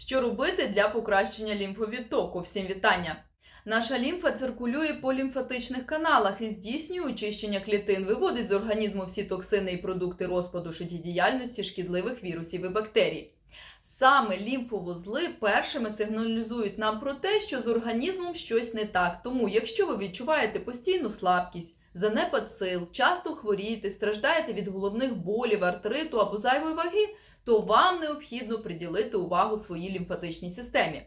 Що робити для покращення лімфовідтоку? Всім вітання! Наша лімфа циркулює по лімфатичних каналах і здійснює очищення клітин, виводить з організму всі токсини і продукти розпаду життєдіяльності шкідливих вірусів і бактерій. Саме лімфовузли першими сигналізують нам про те, що з організмом щось не так. Тому, якщо ви відчуваєте постійну слабкість, занепад сил, часто хворієте, страждаєте від головних болів, артриту або зайвої ваги, то вам необхідно приділити увагу своїй лімфатичній системі.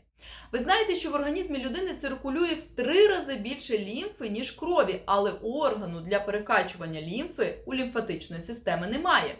Ви знаєте, що в організмі людини циркулює в три рази більше лімфи, ніж крові, але органу для перекачування лімфи у лімфатичної системи немає.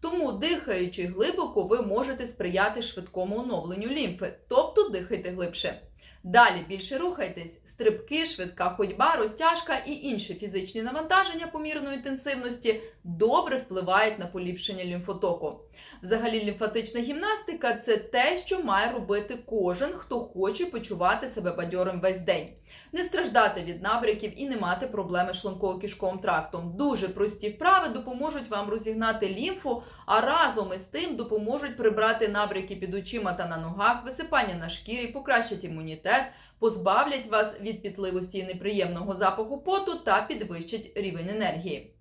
Тому, дихаючи глибоко, ви можете сприяти швидкому оновленню лімфи, тобто дихайте глибше. Далі більше рухайтесь, стрибки, швидка ходьба, розтяжка і інші фізичні навантаження помірної інтенсивності добре впливають на поліпшення лімфотоку. Взагалі, лімфатична гімнастика це те, що має робити кожен, хто хоче почувати себе бадьорим весь день. Не страждати від набряків і не мати проблеми з шлунково-кишковим трактом. Дуже прості вправи допоможуть вам розігнати лімфу, а разом із тим допоможуть прибрати набряки під очима та на ногах, висипання на шкірі, покращать імунітет, позбавлять вас від пітливості і неприємного запаху поту та підвищать рівень енергії.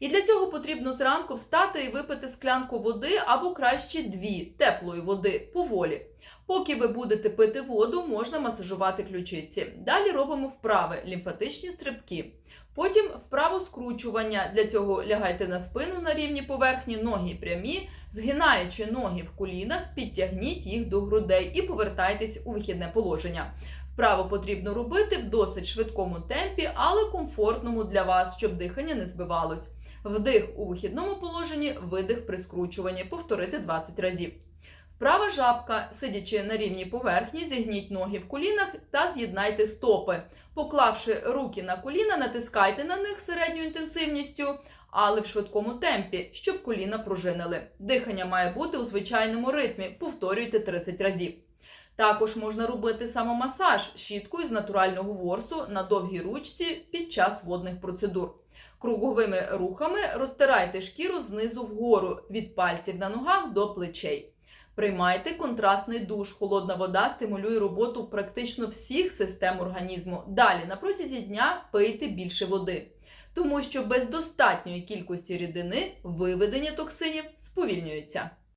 І для цього потрібно зранку встати і випити склянку води або краще дві теплої води поволі. Поки ви будете пити воду, можна масажувати ключиці. Далі робимо вправи лімфатичні стрибки. Потім вправо скручування. Для цього лягайте на спину на рівні поверхні, ноги прямі, згинаючи ноги в колінах, підтягніть їх до грудей і повертайтесь у вихідне положення. Вправо потрібно робити в досить швидкому темпі, але комфортному для вас, щоб дихання не збивалось. Вдих у вихідному положенні, видих при скручуванні. Повторити 20 разів. Вправа жабка, сидячи на рівній поверхні, зігніть ноги в колінах та з'єднайте стопи. Поклавши руки на коліна, натискайте на них середньою інтенсивністю, але в швидкому темпі, щоб коліна пружинили. Дихання має бути у звичайному ритмі. Повторюйте 30 разів. Також можна робити самомасаж щіткою з натурального ворсу на довгій ручці під час водних процедур. Круговими рухами розтирайте шкіру знизу вгору від пальців на ногах до плечей. Приймайте контрастний душ. Холодна вода стимулює роботу практично всіх систем організму. Далі на протязі дня пийте більше води, тому що без достатньої кількості рідини виведення токсинів сповільнюється.